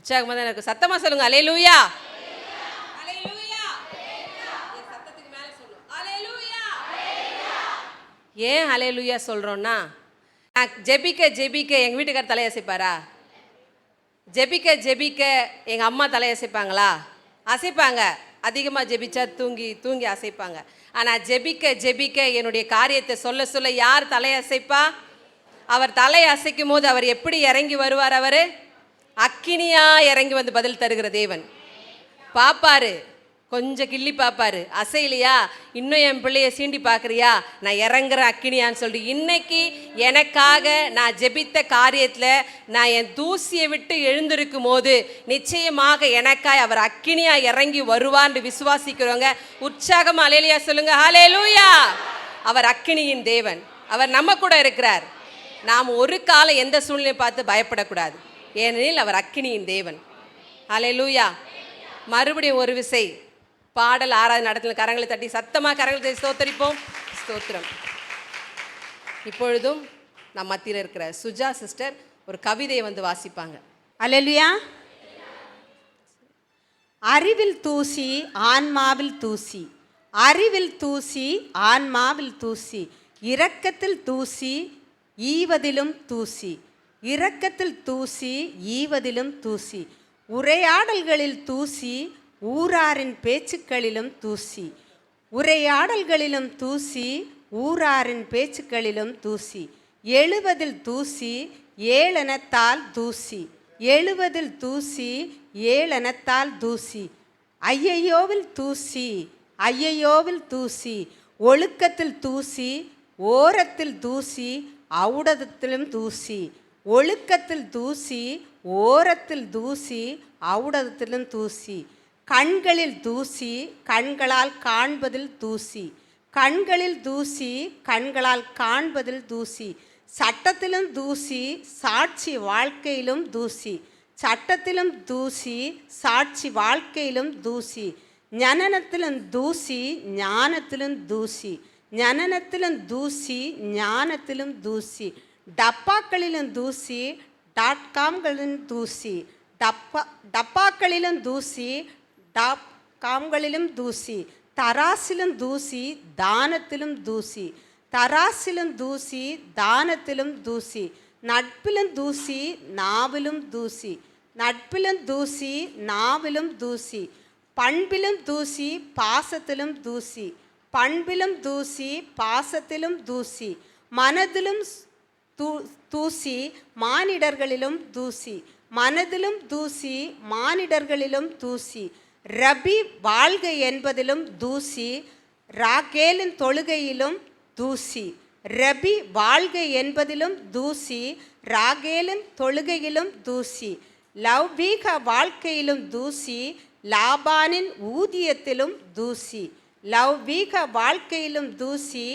உற்சாகமாக தான் இருக்கு சத்தமா சொல்லுங்க. அலே லூயா ஏன் அலேலூயா சொல்றோம்னா? நான் ஜெபிக்க ஜெபிக்க எங்க வீட்டுக்கார் தலையசைப்பாரா? ஜெபிக்க ஜெபிக்க எங்க அம்மா தலையசைப்பாங்களா? அசைப்பாங்க. அதிகமாக ஜெபிச்சா தூங்கி தூங்கி அசைப்பாங்க. ஆனால் ஜெபிக்க ஜெபிக்க என்னுடைய காரியத்தை சொல்ல சொல்ல யார் தலையசைப்பா? அவர் தலை அசைக்கும் போது அவர் எப்படி இறங்கி வருவார் அவர்? அக்கினியா இறங்கி வந்து பதில் தருகிற தேவன். பாப்பாரு கொஞ்சம் கிள்ளி பார்ப்பாரு அசையிலையா? இன்னும் என் பிள்ளைய சீண்டி பார்க்குறியா? நான் இறங்குற அக்கினியான்னு சொல்லிட்டு இன்னைக்கு எனக்காக நான் ஜெபித்த காரியத்தில் நான் என் தூசியை விட்டு எழுந்திருக்கும் போது நிச்சயமாக எனக்காய் அவர் அக்கினியா இறங்கி வருவான்னு விசுவாசிக்கிறவங்க உற்சாகமாக அலையிலையா சொல்லுங்க. ஹalleluya அவர் அக்கினியின் தேவன். அவர் நம்ம கூட இருக்கிறார். நாம் ஒரு காலம் எந்த சூழ்நிலையை பார்த்து பயப்படக்கூடாது. ஏனெனில் அவர் அக்கினியின் தேவன். ஹalleluya மறுபடியும் ஒரு விசை. பாடல் ஆறாவது நடத்தின கரங்களை தட்டி சத்தமாக கரங்களை தட்டி ஸ்தோத்தரிப்போம். ஸ்தோத்திரம். இப்பொழுதும் நம் மத்தியில் இருக்கிற சுஜா சிஸ்டர் ஒரு கவிதையை வந்து வாசிப்பாங்க. அலலுயா அறிவில் தூசி ஆன்மாவில் தூசி. அறிவில் தூசி ஆன்மாவில் தூசி. இரக்கத்தில் தூசி ஈவதிலும் தூசி. இரக்கத்தில் தூசி ஈவதிலும் தூசி. உரையாடல்களில் தூசி ஊராரின் பேச்சுக்களிலும் தூசி. உரையாடல்களிலும் தூசி ஊராரின் பேச்சுக்களிலும் தூசி. எழுவதில் தூசி ஏளனத்தால் தூசி. எழுவதில் தூசி ஏளனத்தால் தூசி. ஐயையோவில் தூசி ஐயையோவில் தூசி. ஒழுக்கத்தில் தூசி ஓரத்தில் தூசி ஔடதத்திலும் தூசி. ஒழுக்கத்தில் தூசி ஓரத்தில் தூசி ஔடதத்திலும் தூசி. கண்களில் தூசி கண்களால் காண்பதில் தூசி. கண்களில் தூசி கண்களால் காண்பதில் தூசி. சட்டத்திலும் தூசி சாட்சி வாழ்க்கையிலும் தூசி. சட்டத்திலும் தூசி சாட்சி வாழ்க்கையிலும் தூசி. ஞனனத்திலும் தூசி ஞானத்திலும் தூசி. ஞனனத்திலும் தூசி ஞானத்திலும் தூசி. டப்பாக்களிலும் தூசி டாட் காம்களிலும் தூசி டப்பா டப்பாக்களிலும் தூசி டாப் காம்களிலும் தூசி தராசிலும் தூசி தானத்திலும் தூசி தராசிலும் தூசி தானத்திலும் தூசி நட்பிலும் தூசி நாவிலும் தூசி நட்பிலும் தூசி நாவிலும் தூசி பண்பிலும் தூசி பாசத்திலும் தூசி பண்பிலும் தூசி பாசத்திலும் தூசி மனதிலும் தூ தூசி மானிடர்களிலும் தூசி மனதிலும் தூசி மானிடர்களிலும் தூசி ரபி வாழ்கை என்பதிலும் தூசி ராகேலின் தொழுகையிலும் தூசி ரபி வாழ்கை என்பதிலும் தூசி ராகேலின் தொழுகையிலும் தூசி லௌபீக வாழ்க்கையிலும் தூசி லாபானின் ஊதியத்திலும் தூசி லௌபீக வாழ்க்கையிலும் தூசி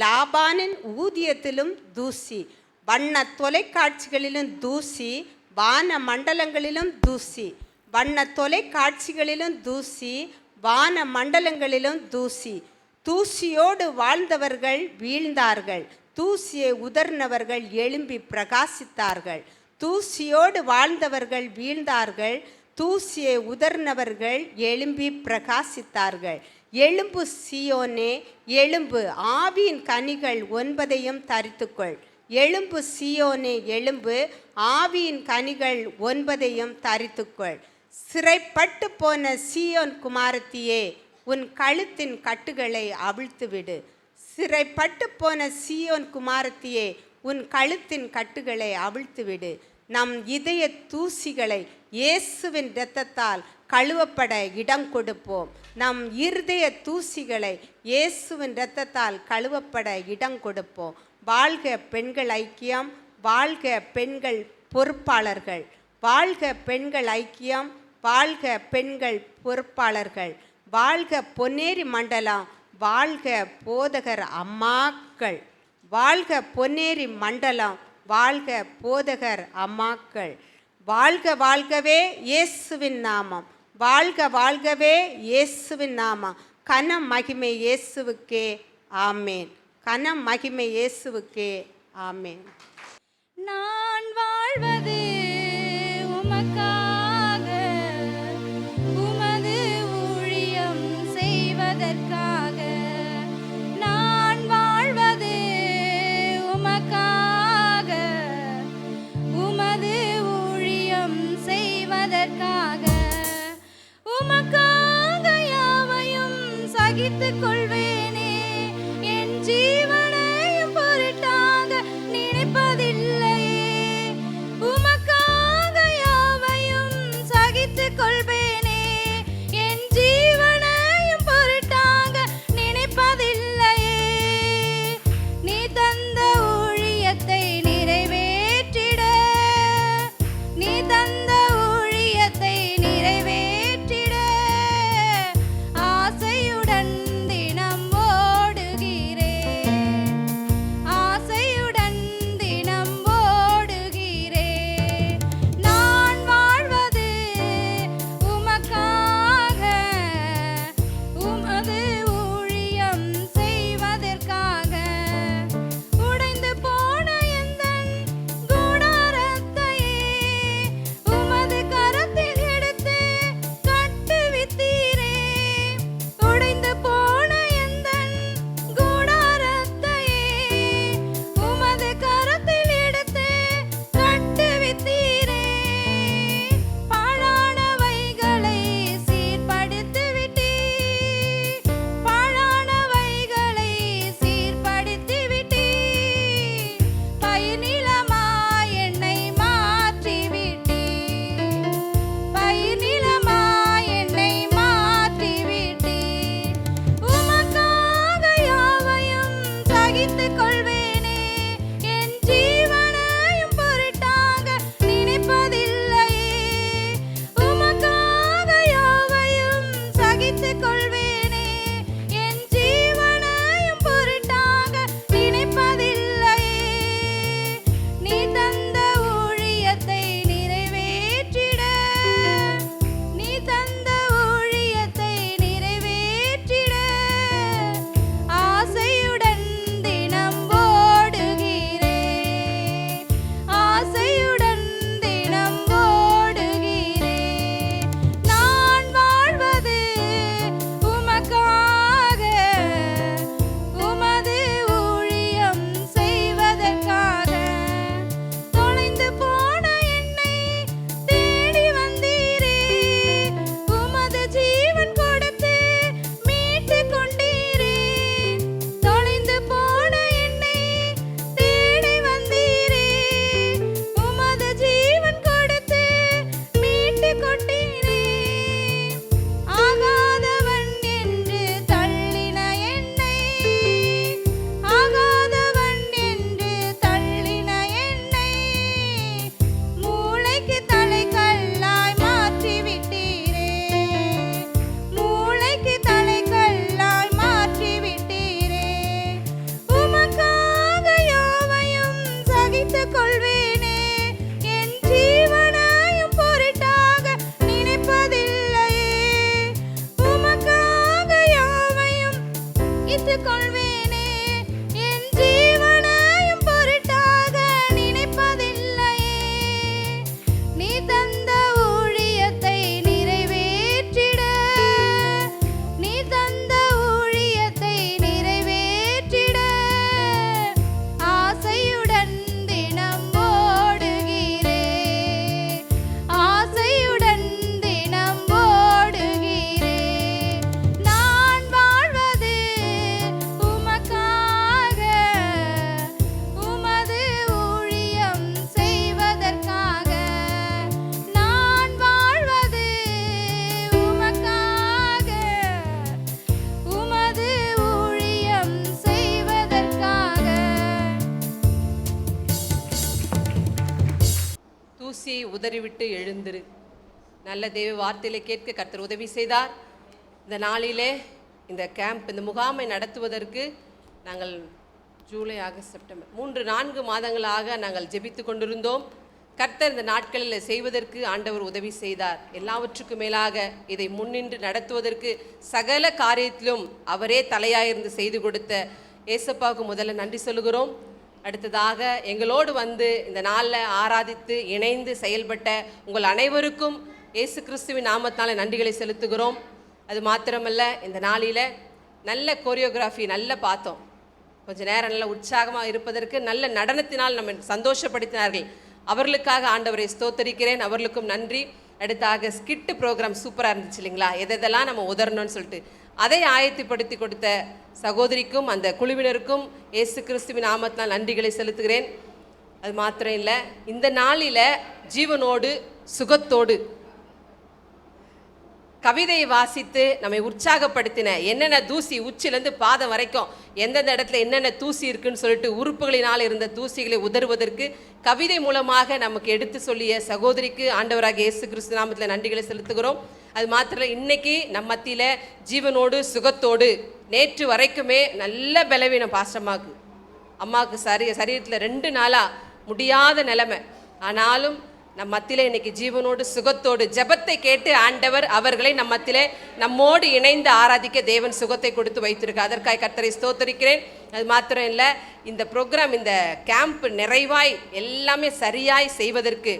லாபானின் ஊதியத்திலும் தூசி வண்ண தொலைக்காட்சிகளிலும் தூசி வான மண்டலங்களிலும் தூசி. வண்ண தொலைக்காட்சிகளிலும் தூசி வான மண்டலங்களிலும் தூசி. தூசியோடு வாழ்ந்தவர்கள் வீழ்ந்தார்கள். தூசியை உதர்னவர்கள் எழும்பி பிரகாசித்தார்கள். தூசியோடு வாழ்ந்தவர்கள் வீழ்ந்தார்கள். தூசியை உதர்னவர்கள் எழும்பி பிரகாசித்தார்கள். எலும்பு சியோனே எலும்பு ஆவியின் கனிகள் ஒன்பதையும் தரித்துக்கொள். எழும்பு சியோனே எழும்பு ஆவியின் கனிகள் ஒன்பதையும் தரித்துக்கொள். சிறைப்பட்டு போன சியோன் குமாரத்தியே உன் கழுத்தின் கட்டுகளை அவிழ்த்துவிடு. சிறைப்பட்டு போன சியோன் குமாரத்தியே உன் கழுத்தின் கட்டுகளை அவிழ்த்துவிடு. நம் இதய தூசிகளை இயேசுவின் இரத்தத்தால் கழுவப்பட இடம் கொடுப்போம். நம் இருதய தூசிகளை இயேசுவின் இரத்தத்தால் கழுவப்பட இடம் கொடுப்போம். வாழ்க பெண்கள் ஐக்கியம் வாழ்க பெண்கள் பொறுப்பாளர்கள். வாழ்க பெண்கள் ஐக்கியம் வாழ்க பெண்கள் பொறுப்பாளர்கள். வாழ்க பொன்னேரி மண்டலம் வாழ்க போதகர் அம்மாக்கள். வாழ்க பொன்னேரி மண்டலம் வாழ்க போதகர் அம்மாக்கள். வாழ்க வாழ்கவே இயேசுவின் நாமம். வாழ்க வாழ்கவே இயேசுவின் நாமம். கனம் மகிமை இயேசுவுக்கே. ஆமேன். கன மகிமை இயேசுவுக்கே. ஆமே நான் வாழ்வது உமக்காக உமது ஊழியம் செய்வதற்காக. நான் வாழ்வது உமக்காக உமது ஊழியம் செய்வதற்காக. உமக்காக யாவையும் சகித்துக் கொள்வ colbe நல்ல தெய்வ வார்த்தையிலே கேட்க கர்த்தர் உதவி செய்தார். இந்த நாளிலே இந்த கேம்ப் இந்த முகாமை நடத்துவதற்கு நாங்கள் ஜூலை ஆகஸ்ட் செப்டம்பர் மூன்று நான்கு மாதங்களாக நாங்கள் ஜெபித்து கொண்டிருந்தோம். கர்த்தர் இந்த நாட்களில் செய்வதற்கு ஆண்டவர் உதவி செய்தார். எல்லாவற்றுக்கும் மேலாக இதை முன்னின்று நடத்துவதற்கு சகல காரியத்திலும் அவரே தலையாயிருந்து செய்து கொடுத்த ஏசப்பாவுக்கு முதல்ல நன்றி சொல்கிறோம் அடுத்ததாக எங்களோடு வந்து இந்த நாளில் ஆராதித்து இணைந்து செயல்பட்ட உங்கள் அனைவருக்கும் இயேசு கிறிஸ்துவின் நாமத்தால் நன்றிகளை செலுத்துகிறோம். அது மாத்திரமல்ல இந்த நாளில் நல்ல கோரியோகிராஃபி நல்லா பார்த்தோம். கொஞ்சம் நேரம் நல்ல உற்சாகமாக இருப்பதற்கு நல்ல நடனத்தினால் நம்ம சந்தோஷப்படுத்தினார்கள். அவர்களுக்காக ஆண்டவரை ஸ்தோத்தரிக்கிறேன். அவர்களுக்கும் நன்றி. அடுத்தாக ஸ்கிட்டு ப்ரோக்ராம் சூப்பராக இருந்துச்சு இல்லைங்களா? எதெல்லாம் நம்ம உதரணும்னு சொல்லிட்டு. அதை ஆயத்துப்படுத்தி கொடுத்த சகோதரிக்கும் அந்த குழுவினருக்கும் ஏசு கிறிஸ்துவின் நாமத்தினால் நன்றிகளை செலுத்துகிறேன். அது மாத்திரம் இல்லை இந்த நாளில் ஜீவனோடு சுகத்தோடு கவிதையை வாசித்து நம்மை உற்சாகப்படுத்தின என்னென்ன தூசி உச்சிலேருந்து பாதம் வரைக்கும் எந்தெந்த இடத்துல என்னென்ன தூசி இருக்குன்னு சொல்லிட்டு உறுப்புகளினால் இருந்த தூசிகளை உதறுவதற்கு கவிதை மூலமாக நமக்கு எடுத்து சொல்லிய சகோதரிக்கு ஆண்டவராக இயேசு கிறிஸ்து நாமத்தில் நன்றிகளை செலுத்துகிறோம். அது மாத்திரம் இன்னைக்கு நம்ம மத்தியில் ஜீவனோடு சுகத்தோடு நேற்று வரைக்குமே நல்ல பலவீனம் பாஸ்டம்மாக்கு அம்மாவுக்கு. சரி சரீரத்தில் ரெண்டு நாளாக முடியாத நிலைமை. ஆனாலும் நம் மத்தியில் இன்னைக்கு ஜீவனோடு சுகத்தோடு ஜெபத்தை கேட்டு ஆண்டவர் அவர்களை நம் மத்தியிலே நம்மோடு இணைந்து ஆராதிக்க தேவன் சுகத்தை கொடுத்து வைத்திருக்கு அதற்காக கர்த்தரை ஸ்தோத்தரிக்கிறேன். அது மாத்திரம் இல்லை இந்த ப்ரோக்ராம் இந்த கேம்ப் நிறைவாய் எல்லாமே சரியாய் செய்வதற்கு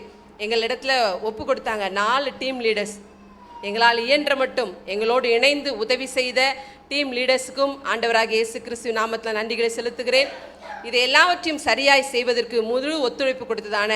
எங்களிடத்துல ஒப்பு கொடுத்தாங்க. நாலு டீம் லீடர்ஸ் எங்களால் இயன்ற மட்டும் எங்களோடு இணைந்து உதவி செய்த டீம் லீடர்ஸுக்கும் ஆண்டவராக இயேசு கிறிஸ்து நாமத்தில் நன்றிகளை செலுத்துகிறேன். இது எல்லாவற்றையும் சரியாய் செய்வதற்கு முழு ஒத்துழைப்பு கொடுத்ததான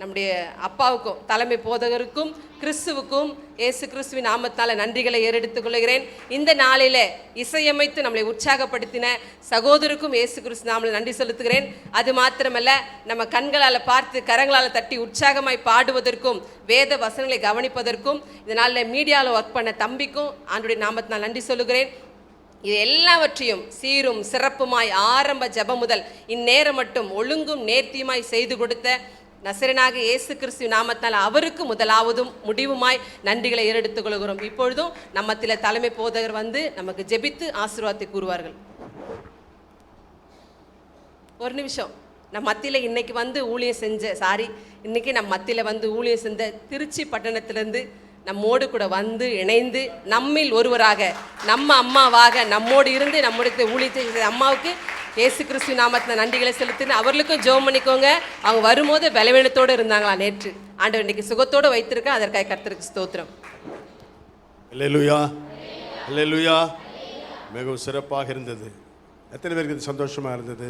நம்முடைய அப்பாவுக்கும் தலைமை போதகருக்கும் கிறிஸ்துவுக்கும் இயேசு கிறிஸ்துவின் நாமத்தால் நன்றிகளை ஏறெடுத்துக் கொள்கிறேன். இந்த நாளில் இசையமைத்து நம்மளை உற்சாகப்படுத்தின சகோதருக்கும் இயேசு கிறிஸ்து நாமளை நன்றி செலுத்துகிறேன். அது மாத்திரமல்ல நம்ம கண்களால் பார்த்து கரங்களால் தட்டி உற்சாகமாய் பாடுவதற்கும் வேத வசனங்களை கவனிப்பதற்கும் இந்த நாளில் மீடியாவில் ஒர்க் பண்ண தம்பிக்கும் ஆண்டுடைய நாமத்தினால் நன்றி சொல்லுகிறேன். இது எல்லாவற்றையும் சீரும் சிறப்புமாய் ஆரம்ப ஜபம் முதல் இந்நேரம் மட்டும் ஒழுங்கும் நேர்த்தியுமாய் செய்து கொடுத்த நசரனாக இயேசு கிறிஸ்து நாமத்தால் அவருக்கு முதலாவதும் முடிவுமாய் நன்றிகளை ஏறெடுத்துக் கொள்கிறோம். இப்பொழுதும் நம்மத்தில் தலைமை போதகர் வந்து நமக்கு ஜெபித்து ஆசீர்வாதத்தை கூறுவார்கள். ஒரு நிமிஷம். நம்ம மத்தியில் இன்னைக்கு வந்து ஊழியம் செஞ்ச சாரி இன்னைக்கு நம்ம மத்தியில் வந்து ஊழியம் செஞ்ச திருச்சி பட்டணத்திலேருந்து நம்மோடு கூட வந்து இணைந்து நம்மில் ஒருவராக நம்ம அம்மாவாக நம்மோடு இருந்து நம்முடைய ஊழியத்தை செய்த அம்மாவுக்கு இயேசு கிறிஸ்து நாமத்தில் நன்றிகளை செலுத்தின்னு அவர்களுக்கும் ஜோம் பண்ணிக்கோங்க. அவங்க வரும்போது பலவீனத்தோடு இருந்தாங்களா நேற்று? ஆண்டவர் இன்னைக்கு சுகத்தோடு வைத்திருக்க அதற்காக கர்த்தருக்கு ஸ்தோத்திரம். அல்லேலூயா அல்லேலூயா மிகவும் சிறப்பாக இருந்தது. எத்தனை பேருக்கு இது சந்தோஷமாக இருந்தது?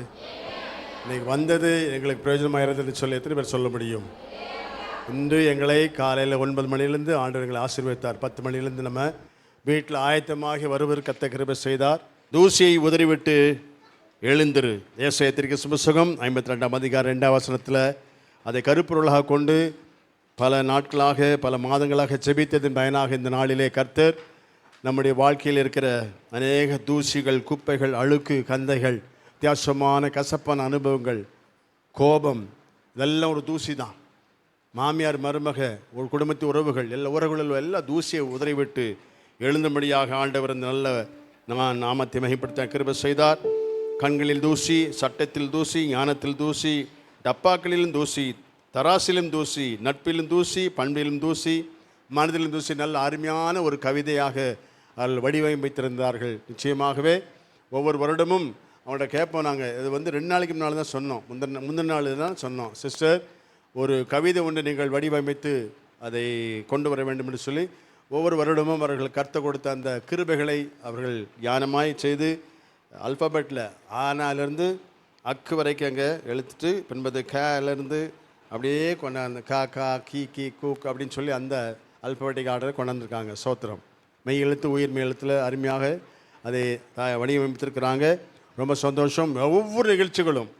இன்னைக்கு வந்தது எங்களுக்கு பிரயோஜனமாக இருந்ததுன்னு சொல்லி எத்தனை பேர் சொல்ல முடியும்? இன்று எங்களை காலையில் ஒன்பது மணிலேருந்து ஆண்டவர் எங்களை ஆசீர்வதித்தார். பத்து மணிலேருந்து நம்ம வீட்டில் ஆயத்தமாகி வருவர் கத்த கிருபை செய்தார். தூசியை உதறிவிட்டு எழுந்திரு. ஏசயத்திற்கு சுபசுகம் ஐம்பத்தி ரெண்டாம் அதிகாரம் ரெண்டாம் வசனத்தில் அதை கருப்பொருளாக கொண்டு பல நாட்களாக பல மாதங்களாக செபித்ததன் பயனாக இந்த நாளிலே கர்த்தர் நம்முடைய வாழ்க்கையில் இருக்கிற அநேக தூசிகள் குப்பைகள் அழுக்கு கந்தைகள் வித்தியாசமான கசப்பான அனுபவங்கள் கோபம் இதெல்லாம் ஒரு தூசி தான் மாமியார் மருமக ஒரு குடும்பத்து உறவுகள் எல்லா உறவுகளில் எல்லா தூசியை உதறிவிட்டு எழுந்தபடியாக ஆண்டவர் இந்த நல்ல நான் நாமத்தை மகிப்படுத்த கிருப செய்தார். கண்களில் தூசி சட்டத்தில் தூசி ஞானத்தில் தூசி டப்பாக்களிலும் தூசி தராசிலும் தூசி நட்பிலும் தூசி பண்பிலும் தூசி மனதிலும் தூசி நல்ல அருமையான ஒரு கவிதையாக அதில் வடிவமைத்திருந்தார்கள். நிச்சயமாகவே ஒவ்வொரு வருடமும் அவங்கள்ட்ட கேட்போம் நாங்கள் இது வந்து ரெண்டு நாளைக்கு முன்னால் தான் சொன்னோம். முந்தின முந்தின நாள் தான் சொன்னோம். சிஸ்டர் ஒரு கவிதை ஒன்று நீங்கள் வடிவமைத்து அதை கொண்டு வர வேண்டும் என்று சொல்லி ஒவ்வொரு வருடமும் அவர்கள் கற்று கொடுத்த அந்த கிருபைகளை அவர்கள் ஞானமாய் செய்து அல்பாபெட்டில் ஆனாலிருந்து அக்கு வரைக்கும் அங்கே எழுத்துட்டு பின்பது கேலேருந்து அப்படியே கொண்டாந்து கா கா கீ கி கூக் அப்படின்னு சொல்லி அந்த அல்பாபெட்டிக் ஆர்டரை கொண்டாந்துருக்காங்க சோத்திரம். மெய் எழுத்து உயிர் மெய் எழுத்தில் அருமையாக அதை வடிவமைத்திருக்கிறாங்க. ரொம்ப சந்தோஷம். ஒவ்வொரு நிகழ்ச்சிகளும்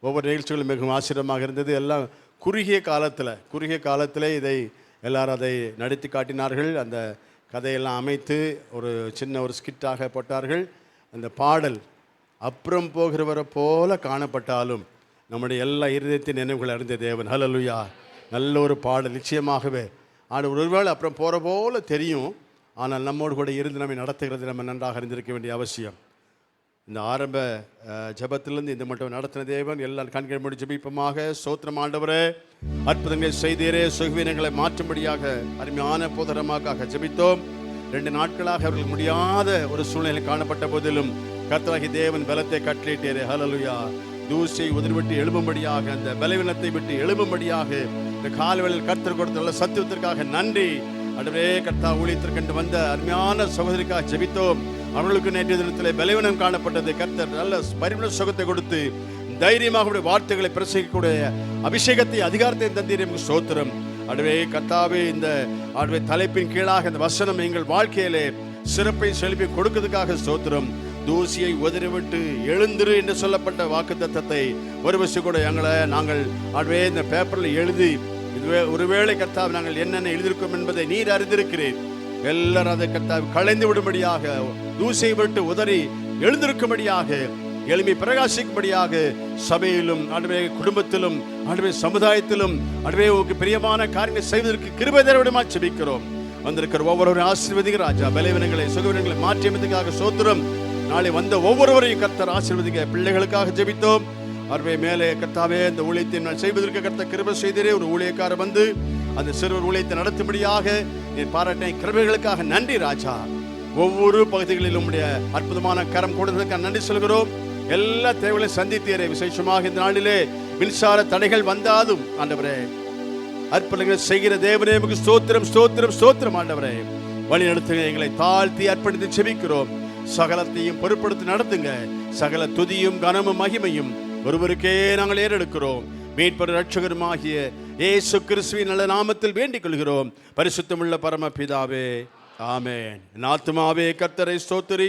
ஒவ்வொரு நிகழ்ச்சிகளும் மிகவும் ஆச்சரியமாக இருந்தது. எல்லாம் குறுகிய காலத்தில் குறுகிய காலத்தில் இதை எல்லாரும் அதை நடித்து காட்டினார்கள். அந்த கதையெல்லாம் அமைத்து ஒரு சின்ன ஒரு ஸ்கிட்டாக போட்டார்கள். அந்த பாடல் அப்புறம் போகிறவரை போல காணப்பட்டாலும் நம்முடைய எல்லா இருதயத்தின் நினைவுகள் அறிந்த தேவன். ஹலலுயா நல்ல ஒரு பாடல் நிச்சயமாகவே. ஆனால் ஒருவேளை அப்புறம் போகிற போல தெரியும். ஆனால் நம்மோடு கூட இருந்து நம்மை நடத்துகிறது நம்ம நன்றாக அறிந்திருக்க வேண்டிய அவசியம். இந்த ஆரம்ப ஜபத்திலிருந்து இந்த மட்டும் நடத்தின தேவன் எல்லாம் கண்கள் முடி ஜபிப்பமாக. சோத்திரம் ஆண்டவரே அற்புதங்களை செய்தீரே. சுகவீனங்களை மாற்றும்படியாக அருமையான போதரமாக ஜெபித்தோம். ரெண்டு நாட்களாக அவர்கள் முடியாத ஒரு சூழ்நிலை காணப்பட்ட போதிலும் கர்த்தராகி தேவன் பலத்தை கட்டளிட்டேரே ஹலலுயா தூசியை உதிர்விட்டு எழும்பும்படியாக அந்த பலவீனத்தை விட்டு எழும்பும்படியாக இந்த கால்வெளியில் கர்த்தர் கொடுத்த நல்ல சத்துவத்திற்காக நன்றி. அடுவே கர்த்தா ஊழியத்திற்கென்று வந்த அருமையான சகோதரிக்காக ஜெபித்தோம். அவர்களுக்கு நேற்றைய தினத்தில் பலவீனம் காணப்பட்டது. கர்த்தர் நல்ல பரிமண சுகத்தை கொடுத்து தைரியமாக உடைய வார்த்தைகளை பிரசிக்கக்கூடிய அபிஷேகத்தை அதிகாரத்தை தந்தீர். எமக்கு சோத்திரம் அடுவே கத்தாவே இந்த அடுவே தலைப்பின் கீழாக இந்த வசனம் எங்கள் வாழ்க்கையிலே சிறப்பை செலுப்பி கொடுக்கிறதுக்காக ஸ்தோத்திரம். தூசியை உதறிவிட்டு எழுந்திரு என்று சொல்லப்பட்ட வாக்கு தத்தத்தை ஒரு வசி கூட எங்களை நாங்கள் அடுவே இந்த பேப்பரில் எழுதி இதுவே ஒருவேளை கர்த்தாவே நாங்கள் என்னென்ன எழுதியிருக்கோம் என்பதை நீர் அறிந்திருக்கிறேன் எல்லாரும் அதை கத்தா களைந்து விடும்படியாக தூசியை விட்டு உதறி எழுந்திருக்கும்படியாக எளிமை பிரகாசிக்கும்படியாக சபையிலும் அடுவே குடும்பத்திலும் அடுவே சமுதாயத்திலும் அடுவே உங்களுக்கு பிரியமான காரியங்களை செய்வதற்கு கிருபை தரவிடமா செபிக்கிறோம் வந்திருக்கிற ஒவ்வொரு ஆசீர்வதிக ராஜா பலவீனங்களை சுகவீனங்களை மாற்றியமைத்துக்காக சோத்திரம். நாளை வந்த ஒவ்வொருவரையும் கர்த்தர் ஆசீர்வதிக்க பிள்ளைகளுக்காக ஜெபித்தோம். அருமை மேலே கர்த்தாவே இந்த ஊழியத்தை நான் செய்வதற்கு கர்த்த கிருப செய்தரே. ஒரு ஊழியக்காரர் வந்து அந்த சிறுவர் ஊழியத்தை நடத்தும்படியாக நீ பாராட்டை கிருபைகளுக்காக நன்றி ராஜா. ஒவ்வொரு பகுதிகளிலும் உடைய அற்புதமான கரம் கொடுத்ததற்காக நன்றி சொல்கிறோம். எல்லா தேவைகளையும் சந்தித்தீரே. விசேஷமாக இந்த நாளிலே மின்சார தடைகள் வந்தாலும் ஆண்டவரே அற்புதங்கள் செய்கிற தேவனே உமக்கு ஸ்தோத்திரம் ஸ்தோத்திரம் ஸ்தோத்திரம் ஆண்டவரே. வழி நடத்துங்க எங்களை தாழ்த்தி அர்ப்பணித்து செபிக்கிறோம். சகலத்தையும் பொருட்படுத்தி நடத்துங்க. சகல துதியும் கனமும் மகிமையும் ஒருவருக்கே நாங்கள் ஏறெடுக்கிறோம். மீட்பர் ரட்சகருமாகிய ஏசு கிறிஸ்துவின் நல்ல நாமத்தில் வேண்டிக் கொள்கிறோம். பரிசுத்தமுள்ள பரமபிதாவே. பிதாவே ஆமே நாத்துமாவே கர்த்தரை ஸ்தோத்திரி.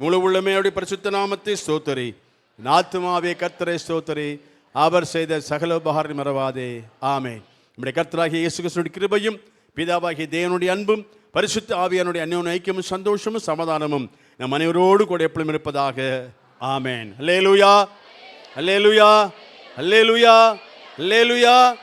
முழு உள்ளமே அவருடைய பரிசுத்த நாமத்தை ஸ்தோத்தரி. நாத்துமாவே கர்த்தரை ஸ்தோத்தரி. அவர் செய்த சகல உபகாரம் மறவாதே. ஆமே நம்முடைய கர்த்தராகிய இயேசு கிறிஸ்துவின் கிருபையும் பிதாவாகிய தேவனுடைய அன்பும் பரிசுத்த ஆவியானுடைய அந்யோன் ஐக்கியமும் சந்தோஷமும் சமாதானமும் நம் அனைவரோடு கூட எப்பளும் இருப்பதாக. ஆமேன். அல்லேலுயா. அல்லேலுயா. அல்லேலுயா. அல்லேலுயா.